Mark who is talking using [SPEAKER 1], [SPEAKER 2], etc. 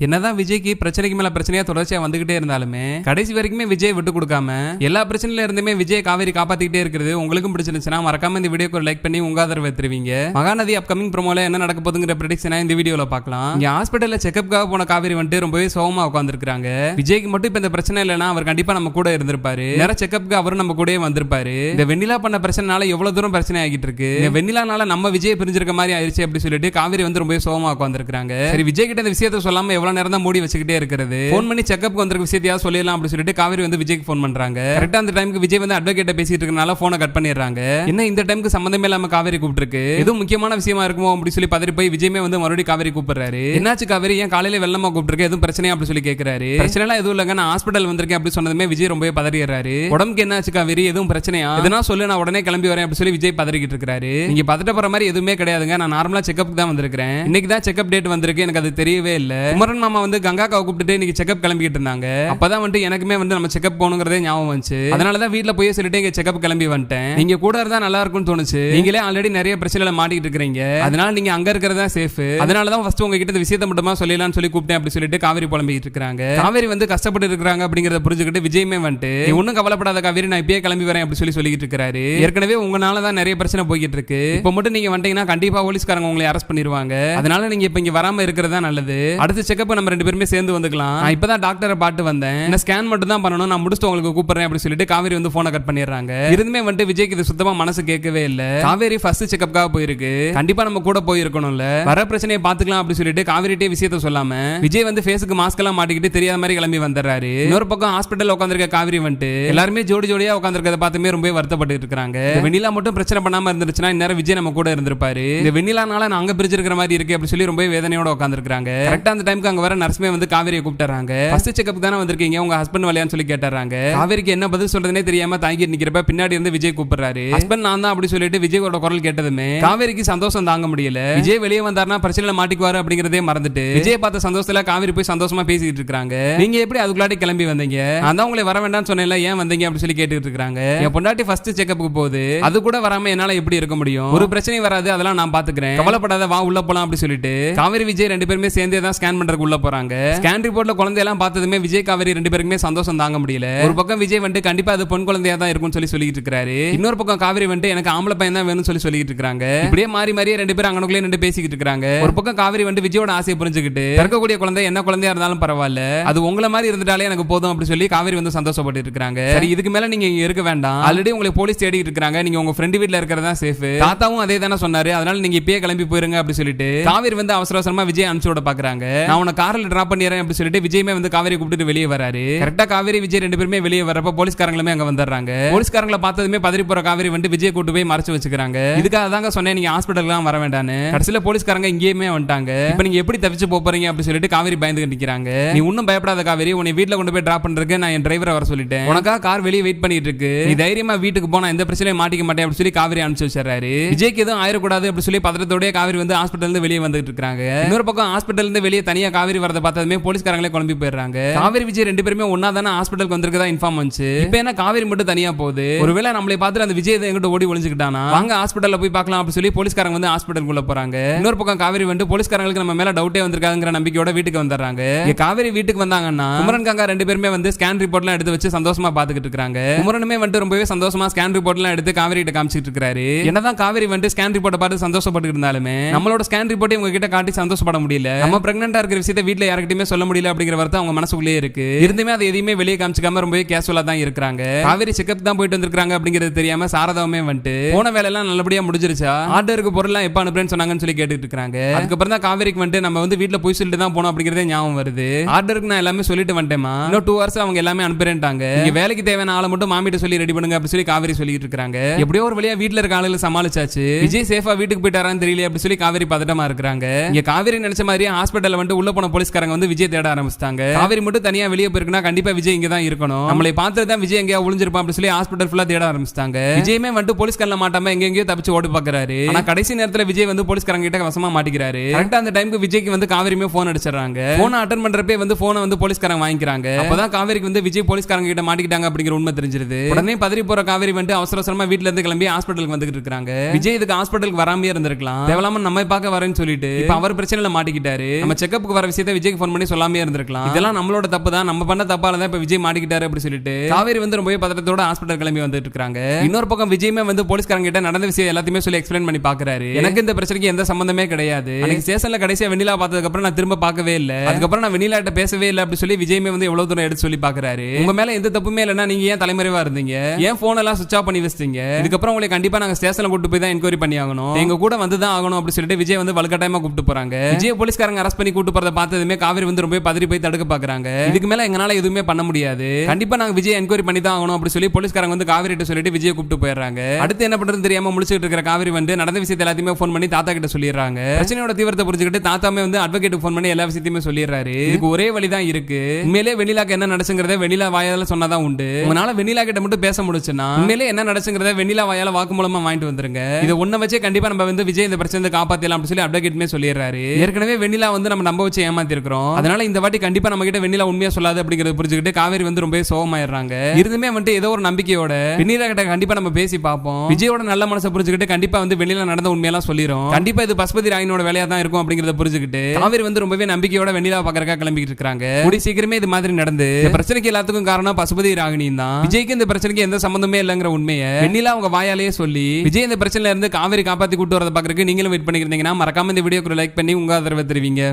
[SPEAKER 1] என்னதான் விஜய்க்கு பிரச்சனைக்கு மேல பிரச்சனையா தொடர்ச்சியா வந்துகிட்டே இருந்தாலுமே கடைசி வரைக்குமே விஜய் விட்டு கொடுக்காம எல்லா பிரச்சனையில இருந்துமே விஜய் காவேரி காப்பாத்திக்கிட்டே இருக்கிறது உங்களுக்கும் பிடிச்சிருந்துச்சுன்னா மறக்காம இந்த வீடியோக்கு ஒரு லைக் பண்ணி உங்க ஆதரவு தருவீங்க. மகாநதி அப்கமிங் ப்ரோமோல என்ன நடக்க போதுங்கிற ப்ரெடிக்ஷனா இந்த வீடியோல பார்க்கலாம். இங்க ஹாஸ்பிட்டல்ல செக்அப்காக போன காவேரி வந்துட்டு ரொம்பவே சோகமா உட்காந்துருக்காங்க விஜய்க்கு மட்டும் இப்ப இந்த பிரச்சனை இல்லைன்னா அவர் கண்டிப்பா நம்ம கூட இருந்திருப்பாரு. நேரம் செக்அப்க்கு அவரும் நம்ம கூடயே வந்திருப்பாரு. இந்த வெண்ணிலா பண்ண பிரச்சனைனால எவ்வளவு தூரம் பிரச்சனை ஆகிட்டு இருக்கு? இந்த வெண்ணிலானால நம்ம விஜய் பிரிஞ்சிருக்க மாதிரி ஆயிடுச்சு அப்படி சொல்லிட்டு காவேரி வந்து ரொம்பவே சோகமா உட்காந்துருக்காங்க சரி விஜய் கிட்ட இந்த விஷயத்த சொல்லாம எவ்வளவு நேரம் தான் மூடி வச்சுக்கிட்டே இருக்கிறது. ஃபோன் பண்ணி செக்அப் வந்திருக்க விஷயத்தையா சொல்லிடலாம் அப்படின்னு சொல்லிட்டு காவேரி வந்து விஜய்க்கு ஃபோன் பண்றாங்க. கரெக்டா அந்த டைமுக்கு விஜய் வந்து அட்வொகேட்ட பேசிட்டு இருக்கனால போனை கட் பண்ணிடுறாங்க. என்ன இந்த டைமுக்கு சம்மந்தமே இல்லாம காவேரி கூப்பிட்டுருக்கு? எதுவும் முக்கியமான விஷயமா இருக்குமோ அப்படின்னு சொல்லி பதறி போய் விஜயமே வந்து மறுபடியும் காவேரி கூப்பிடுறாரு. என்னாச்சு காவேரி? ஏன் காலையில வெள்ளமா கூப்பிட்டுருக்கு? எதுவும் பிரச்சனையா அப்படின்னு சொல்லி கேட்கிறாரு பிரச்சனை எல்லாம் எதுவும் இல்லைங்க. நான் ஹாஸ்பிட்டல் வந்திருக்கேன் அப்படின்னு சொன்னதுமே விஜய் ரொம்பவே பதறிடுறாரு. உடம்புக்கு என்னாச்சு காவேரி? எதுவும் பிரச்சனையா? எதுனா சொல்லு நான் உடனே கிளம்பி வரேன் அப்படின்னு சொல்லி விஜய் பதறிக்கிட்டு இருக்காரு. நீங்க பதட்டப்படுற மாதிரி எதுவுமே கிடையாதுங்க. நான் நார்மலா செக்அப் தான் வந்திருக்கேன் இன்னைக்கு தான் செக்அப் டேட் வந்திருக்கு. எனக்கு அது தெரியவே இல்ல. குமரன் மாமா வந்து கங்காக்காவை கூப்பிட்டு இன்னைக்கு செக்அப் கிளம்பிட்டு இருந்தாங்க. அப்பதான் வந்துட்டு எனக்குமே வந்து நம்ம செக்அப் போகணுங்கிறதே ஞாபகம் வந்துச்சு. அதனால தான் வீட்ல போய் சொல்லிட்டு இங்க செக்அப் கிளம்பி வந்துட்டேன். நீங்க கூட இருந்தா நல்லா இருக்கும்னு தோணுச்சு. நீங்களே ஆல்ரெடி நிறைய பிரச்சனைல மாட்டிட்டு இருக்கீங்க அதனால நீங்க அங்க இருக்கிறதா சேஃப் அதனால தான் ஃபர்ஸ்ட் உங்ககிட்ட இந்த விஷயத்தை மட்டுமா சொல்லலாம்னு சொல்லி கூப்பிட்டேன் அப்படி சொல்லிட்டு காவேரி புலம்பிட்டு இருக்காங்க காவேரி வந்து கஷ்டப்பட்டு இருக்காங்க அப்படிங்கறத புரிஞ்சுக்கிட்டு விஜயமே வந்துட்டு நீ ஒன்னும் கவலைப்படாத காவேரி நான் இப்பயே கிளம்பி வரேன் அப்படி சொல்லி சொல்லிட்டு இருக்காரு ஏற்கனவே உங்களால தான் நிறைய பிரச்சனை போய்கிட்டு இருக்கு. இப்போ மட்டும் நீங்க வந்தீங்கன்னா கண்டிப்பா போலீஸ்காரங்க உங்களை அரெஸ்ட் பண்ணிடுவாங்க அதனால நீங்க இப்ப இங்க வராம இருக்கிறதா நல்லது. அடுத்து செக்அப் செக்கப் நம்ம ரெண்டு பேருமே சேர்ந்து வந்துக்கலாம். நான் இப்பதான் டாக்டரை பாட்டு வந்தேன். இந்த ஸ்கேன் மட்டும் தான் பண்ணணும். நான் முடிச்சுட்டு உங்களுக்கு கூப்பிடுறேன் அப்படி சொல்லிட்டு காவேரி வந்து போனை கட் பண்ணிடுறாங்க. இருந்துமே வந்துட்டு விஜய்க்கு இது சுத்தமா மனசு கேட்கவே இல்ல. காவேரி ஃபர்ஸ்ட் செக்கப்காக போயிருக்கு. கண்டிப்பா நம்ம கூட போயிருக்கணும்ல. வர பிரச்சனையை பாத்துக்கலாம் அப்படி சொல்லிட்டு காவேரிட்டே விஷயத்த சொல்லாம விஜய் வந்து ஃபேஸுக்கு மாஸ்க் எல்லாம் மாட்டிக்கிட்டு தெரியாத மாதிரி கிளம்பி வந்துடுறாரு. இன்னொரு பக்கம் ஹாஸ்பிட்டல் உட்காந்துருக்க காவேரி வந்துட்டு எல்லாருமே ஜோடி ஜோடியா உட்காந்துருக்கத பார்த்துமே ரொம்ப வருத்தப்பட்டு இருக்காங்க வெண்ணிலா மட்டும் பிரச்சனை பண்ணாம இருந்துச்சுன்னா இந்நேரம் விஜய் நம்ம கூட இருந்திருப்பாரு. இந்த வெண்ணிலானால நான் அங்க பிரிச்சிருக்கிற மாதிரி இருக்கு அப்படி சொல்லி ரொம்ப வேதனையோட உட்காந்துருக்காங்க கரெக்டா அந்த டைமுக்கு அங்க வர நர்ஸ்மே வந்து காவேரியை கூப்பிட்டுறாங்க. ஃபர்ஸ்ட் செக்அப் தானே வந்திருக்கீங்க? உங்க ஹஸ்பண்ட் வலையான்னு சொல்லி கேட்டாங்க காவேரிக்கு என்ன பதில் சொல்றதுனே தெரியாம தாங்கிட்டு நிக்கிறப்ப பின்னாடி இருந்து விஜய் கூப்பிடுறாரு. ஹஸ்பண்ட் நான் தான் அப்படி சொல்லிட்டு விஜயோட குரல் கேட்டதுமே காவேரிக்கு சந்தோஷம் தாங்க முடியல. விஜய் வெளியே வந்தாருன்னா பிரச்சனையில மாட்டிக்குவாரு அப்படிங்கறதே மறந்துட்டு விஜய் பார்த்த சந்தோஷத்துல காவேரி போய் சந்தோஷமா பேசிட்டு இருக்காங்க. நீங்க எப்படி அதுக்குள்ளாடி கிளம்பி வந்தீங்க? நான் தான் உங்களை வர வேண்டாம்னு சொன்னேன்ல ஏன் வந்தீங்க அப்படி சொல்லி கேட்டுட்டு இருக்காங்க. என் பொண்டாட்டி ஃபர்ஸ்ட் செக்அப்புக்கு போகுது. அது கூட வராம என்னால எப்படி இருக்க முடியும்? ஒரு பிரச்சனையும் வராது அதெல்லாம் நான் பாத்துக்கிறேன். கவலைப்படாத வா உள்ள போலாம் அப்படி சொல்லிட்டு. காவேரி விஜய் ரெண்டு பேருமே சேர்ந்தே தான் ஸ்கேன் பண்றதுக்கு உள்ள போறாங்க. ஸ்கேன் ரிப்போர்ட்ல குழந்தையெல்லாம் பார்த்ததுமே விஜய் காவேரி ரெண்டு பேருக்குமே சந்தோஷம் தாங்க முடியல. ஒரு பக்கம் விஜய் வந்துட்டு கண்டிப்பா அது பொன் குழந்தையா தான் இருக்கும்னு சொல்லி சொல்லிட்டு இருக்காரு இன்னொரு பக்கம் காவேரி வந்துட்டு எனக்கு ஆம்பளை பையன் தான் வேணும்னு சொல்லி சொல்லிட்டு இருக்காங்க இப்படியே மாறி மாறியே ரெண்டு பேரும் அங்கனுக்குள்ளே நின்று பேசிக்கிட்டு இருக்காங்க ஒரு பக்கம் காவேரி வந்து விஜயோட ஆசையை புரிஞ்சுக்கிட்டு பிறக்கக்கூடிய குழந்தை என்ன குழந்தையா இருந்தாலும் பரவாயில்ல. அது உங்களை மாதிரி இருந்துட்டாலே எனக்கு போதும் அப்படி சொல்லி காவேரி வந்து சந்தோஷப்பட்டு இருக்காங்க சரி இதுக்கு மேல நீங்க இருக்க வேண்டாம். ஆல்ரெடி உங்களை போலீஸ் தேடிட்டு இருக்காங்க நீங்க உங்க ஃப்ரெண்டு வீட்ல இருக்கிறதா சேஃப் தாத்தாவும் அதே தானே சொன்னாரு. அதனால நீங்க இப்பயே கிளம்பி போயிருங்க அப்படி சொல்லிட்டு காவேரி வந்து அவசர அவசரமா விஜய் அனுப்பிச்சு விட பாக்குறாங்க. நான் உன கார்டுல ட்ராப் பண்ணிடுறேன் அப்படி சொல்லிட்டு விஜயமே வந்து காவேரி கூப்பிட்டு வெளியே வராரு. கரெக்டா காவேரி விஜய் ரெண்டு பேருமே வெளியே வரப்ப போலீஸ்காரங்களுமே அங்க வந்துடுறாங்க. போலீஸ்காரங்களை பார்த்ததுமே பதறி போற காவேரி வந்து விஜய் கூட்டு போய் மறைச்சு வச்சுக்கிறாங்க. இதுக்காக தாங்க சொன்னேன் நீங்க ஹாஸ்பிட்டல்லாம் வர வேண்டான்னு. கடைசியில போலீஸ்காரங்க இங்கேயுமே வந்துட்டாங்க. இப்போ நீங்க எப்படி தவிச்சு போறீங்க அப்படி சொல்லிட்டு காவேரி பயந்து நிக்கிறாங்க. நீ ஒன்னும் பயப்படாத காவேரி உன்னை வீட்ல கொண்டு போய் ட்ராப் பண்றதுக்கு நான் என் டிரைவரை வர சொல்லிட்டேன். உனக்கா கார் வெளியே வெயிட் பண்ணிட்டு இருக்கு. நீ தைரியமா வீட்டுக்கு போனா எந்த பிரச்சனையும் மாட்டிக்க மாட்டேன் அப்படி சொல்லி காவேரி அனுப்பிச்சு வச்சிடறாரு. விஜய்க்கு எதுவும் ஆயிடக்கூடாது அப்படி சொல்லி பத்திரத்தோடய காவேரி வந்து ஹாஸ்பிட்டல் இருந்து வெளியே வந்துட்டு இருக்காங்க. இன்னொரு பக்கம் ஹாஸ்பிட்டல் இருந்து வெளியே தனியா காவேரி வரத பார்த்ததுமே போலீஸ்காரங்களே குழம்பி போயிடுறாங்க. காவேரி விஜய் ரெண்டு பேருமே ஒன்னா தானே ஹாஸ்பிட்டலுக்கு வந்திருக்கதா இன்ஃபார்ம் வந்துச்சு இப்போ என்ன காவேரி மட்டும் தனியா போகுது? ஒருவேளை நம்மளை பார்த்துட்டு அந்த விஜய் எங்கிட்ட ஓடி ஒளிஞ்சுக்கிட்டானா? வாங்க ஹாஸ்பிட்டல்ல போய் பார்க்கலாம் அப்படி சொல்லி போலீஸ்காரங்க வந்து ஹாஸ்பிட்டலுக்குள்ள போறாங்க. இன்னொரு பக்கம் காவேரி வந்து போலீஸ்காரங்களுக்கு நம்ம மேல டவுட்டே வந்திருக்காங்கிற நம்பிக்கையோட வீட்டுக்கு வந்துடுறாங்க. காவேரி வீட்டுக்கு வந்தாங்கன்னா குமரன் கங்கா ரெண்டு பேருமே வந்து ஸ்கேன் ரிப்போர்ட்லாம் எடுத்து வச்சு சந்தோஷமா பாத்துக்கிட்டு இருக்காங்க. குமரனுமே வந்து ரொம்பவே சந்தோஷமா ஸ்கேன் ரிப்போர்ட்லாம் எடுத்து காவேரி கிட்ட காமிச்சிட்டு இருக்காரு. என்னதான் காவேரி வந்து ஸ்கேன் ரிப்போர்ட்டை பார்த்து சந்தோஷப்பட்டு இருந்தாலுமே நம்மளோட ஸ்கேன் ரிப்போர்ட்டை உங்க கிட்ட காட்டி சந்தோஷப்பட முடியல. நம்ம பிரெக்னெண்டா இருக்கிற விஷயத்த வீட்டில் யார்கிட்டயுமே சொல்ல முடியல அப்படிங்கிற வார்த்தை அவங்க மனசுக்குள்ளேயே இருக்கு. இருந்துமே அதை எதையுமே வெளியே காமிச்சிக்காம ரொம்பவே கேஷுவலா தான் இருக்காங்க காவேரி செக்அப் தான் போயிட்டு வந்திருக்காங்க அப்படிங்கிறது தெரியாம சாரதாவுமே வந்துட்டு போன வேலை எல்லாம் நல்லபடியா முடிஞ்சிருச்சா? ஆர்டருக்கு பொருள்லாம் எப்ப அனுப்புறேன்னு சொன்னாங்கன்னு சொல்லி கேட்டுட்டு இருக்காங்க அதுக்கப்புறம் தான் காவேரிக்கு வந்துட்டு நம்ம வந்து வீட்டில் போய் சொல்லிட்டு தான் போனோம் அப்படிங்கிறதே ஞாபகம் வருது. ஆர்டருக்கு நான் எல்லாமே சொல்லிட்டு வந்துட்டேமா இன்னும் டூ ஹவர்ஸ் அவங்க எல்லாமே அனுப்புறேன்ட்டாங்க. நீங்க வேலைக்கு தேவையான ஆளை மட்டும் மாமிட்ட சொல்லி ரெடி பண்ணுங்க அப்படின்னு சொல்லி காவேரி சொல்லிட்டு இருக்காங்க எப்படியோ ஒரு வழியா வீட்டில் இருக்க ஆளுகளை சமாளிச்சாச்சு. விஜய் சேஃபா வீட்டுக்கு போயிட்டாரான்னு தெரியல அப்படின்னு சொல்லி காவேரி பதட்டமா இருக்காங்க இங்க காவேரி நினைச்ச மாதிரியே ஹாஸ்பிட்டல் வந்து உள்ள போன போலீஸ்காரங்க வந்து விஜய் தேட ஆரம்பிச்சிட்டாங்க. காவேரி மட்டும் தனியா வெளியே போயிருக்குன்னா கண்டிப்பா விஜய் இங்க தான் இருக்கணும். நம்மளை பார்த்துட்டு தான் விஜய் எங்கேயா ஒளிஞ்சிருப்பான் அப்படி சொல்லி ஹாஸ்பிட்டல் ஃபுல்லா தேட ஆரம்பிச்சிட்டாங்க. விஜயமே வந்துட்டு போலீஸ்காரல மாட்டாம எங்க எங்கேயோ தப்பிச்சு ஓடி பாக்குறாரு. ஆனா கடைசி நேரத்துல விஜய் வந்து போலீஸ்காரங்க கிட்ட வசமா மாட்டிக்கிறாரு. கரெக்டா அந்த டைமுக்கு விஜய்க்கு வந்து காவேரியுமே போன் அடிச்சிடறாங்க. போன் அட்டன் பண்றப்பே வந்து போனை வந்து போலீஸ்காரங்க வாங்கிக்கிறாங்க. அப்பதான் காவேரிக்கு வந்து விஜய் போலீஸ்காரங்க கிட்ட மாட்டிக்கிட்டாங்க அப்படிங்கிற உண்மை தெரிஞ்சிருது. உடனே பதறி போற காவேரி வந்து அவசர அவசரமா வீட்ல இருந்து கிளம்பி ஹாஸ்பிட்டலுக்கு வந்துகிட்டு இருக்காங்க. விஜய் இதுக்கு ஹாஸ்பிட்டலுக்கு வராமே இருந்திருக்கலாம். தேவலாம நம்ம பார்க்க வரேன்னு சொல்லிட்டு இப்ப அவர் பிரச்சனையில மாட்டிக்கிட்டாரு. நம்ம செக்கப்புக்கு வர போற விஷயத்த விஜய்க்கு ஃபோன் பண்ணி சொல்லாமே இருந்திருக்கலாம். இதெல்லாம் நம்மளோட தப்பு தான் நம்ம பண்ண தப்பால தான் இப்ப விஜய் மாட்டிக்கிட்டாரு அப்படி சொல்லிட்டு. காவேரி வந்து ரொம்பவே பதட்டத்தோட ஹாஸ்பிட்டல் கிளம்பி வந்துட்டு இருக்காங்க. இன்னொரு பக்கம் விஜயமே வந்து போலீஸ்காரங்க கிட்ட நடந்த விஷயம் எல்லாத்தையுமே சொல்லி எக்ஸ்பிளைன் பண்ணி பாக்குறாரு. எனக்கு இந்த பிரச்சனைக்கு எந்த சம்பந்தமே கிடையாது. ஸ்டேஷன்ல கடைசியா வெண்ணிலா பார்த்ததுக்கு அப்புறம் நான் திரும்ப பார்க்கவே இல்ல. அதுக்கப்புறம் நான் வெண்ணிலா கிட்ட பேசவே இல்லை அப்படி சொல்லி விஜயமே வந்து எவ்வளவு தூரம் எடுத்து சொல்லி பாக்குறாரு. உங்க மேல எந்த தப்புமே இல்லைன்னா நீங்க ஏன் தலைமறைவா இருந்தீங்க? ஏன் போன் எல்லாம் சுவிச் ஆஃப் பண்ணி வச்சிட்டீங்க? இதுக்கப்புறம் உங்களை கண்டிப்பா நாங்க ஸ்டேஷன்ல கூட்டு போய் தான் என்கொயரி பண்ணி ஆகணும். எங்க கூட வந்து தான் ஆகணும் அப்படி சொல்லிட்டு விஜய் வந்து வலுக்கட்டாயமா கூப்பிட்டு போறாங்க. விஜய் போலீஸ்காரங்க அரெஸ்ட் பண்ணி கூட்டு போறத பார்த்ததுமே காவிரி வந்து ரொம்ப பதறி போய் தடுக்க பாக்குறாங்க. இதுக்கு மேல எங்களால எதுவுமே பண்ண முடியாது. கண்டிப்பா நாங்க விஜய் என்கொயரி பண்ணி தான் ஆகணும் அப்படி சொல்லி போலீஸ்காரங்க வந்து காவிரி கிட்ட சொல்லிட்டு விஜய் கூப்பிட்டு போயிடுறாங்க. அடுத்து என்ன பண்றதுன்னு தெரியாம முடிச்சுட்டு இருக்கிற காவிரி வந்து நடந்த விஷயத்தை எல்லாத்தையுமே ஃபோன் பண்ணி தாத்தா கிட்ட சொல்லிடுறாங்க. பிரச்சனையோட தீவிரத்தை புரிஞ்சுக்கிட்டு தாத்தாமே வந்து அட்வொகேட் ஃபோன் பண்ணி எல்லா விஷயத்தையுமே சொல்லிடுறாரு. இதுக்கு ஒரே வழி தான் இருக்கு. உண்மையிலே வெண்ணிலாக்கு என்ன நடச்சுங்கிறத வெண்ணிலா வாயால சொன்னாதான் உண்டு. உங்களால வெண்ணிலா கிட்ட மட்டும் பேச முடிச்சுன்னா உண்மையிலே என்ன நடச்சுங்கிறத வெண்ணிலா வாயால வாக்கு மூலமா வாங்கிட்டு வந்துருங்க. இதை ஒன்ன வச்சே கண்டிப்பா நம்ம வந்து விஜய் இந்த பிரச்சனை காப்பாத்தலாம் அப்படின்னு சொல்லி அட்வொகேட்மே சொல்லிடுறாரு. ஏற்கனவே வெண்ணிலா வந்து நம்ம நம்ப வச்சு ஏமாத்தி இருக்கிறோம் அதனால இந்த வாட்டி கண்டிப்பா நம்ம கிட்ட வெண்ணிலா உண்மையா சொல்லாது அப்படிங்கறத புரிஞ்சுக்கிட்டு காவேரி வந்து ரொம்ப சோகமாயிடுறாங்க. இருந்துமே வந்துட்டு ஏதோ ஒரு நம்பிக்கையோட வெண்ணிலா கிட்ட கண்டிப்பா நம்ம பேசி பார்ப்போம். விஜயோட நல்ல மனசை புரிஞ்சுக்கிட்டு கண்டிப்பா வந்து வெண்ணிலா நடந்த உண்மையெல்லாம் சொல்லிரும். கண்டிப்பா இது பசுபதி ராயினோட வேலையா தான் இருக்கும் அப்படிங்கறத புரிஞ்சுக்கிட்டு காவேரி வந்து ரொம்பவே நம்பிக்கையோட வெண்ணிலா பாக்கறக்கா கிளம்பிட்டு இருக்காங்க கூடி சீக்கிரமே இது மாதிரி நடந்து பிரச்சனைக்கு எல்லாத்துக்கும் காரணம் பசுபதி ராகினியும் தான். விஜய்க்கு இந்த பிரச்சனைக்கு எந்த சம்பந்தமே இல்லங்கிற உண்மையை வெண்ணிலா அவங்க வாயாலேயே சொல்லி விஜய் இந்த பிரச்சனையில இருந்து காவேரி காப்பாத்தி கூட்டு வரத பாக்குறதுக்கு நீங்களும் வெயிட் பண்ணிக்கிறீங்கன்னா மறக்காம இந்த வீடியோக்கு லைக் பண்ணி உங்க ஆதரவை தெரிவிங்க.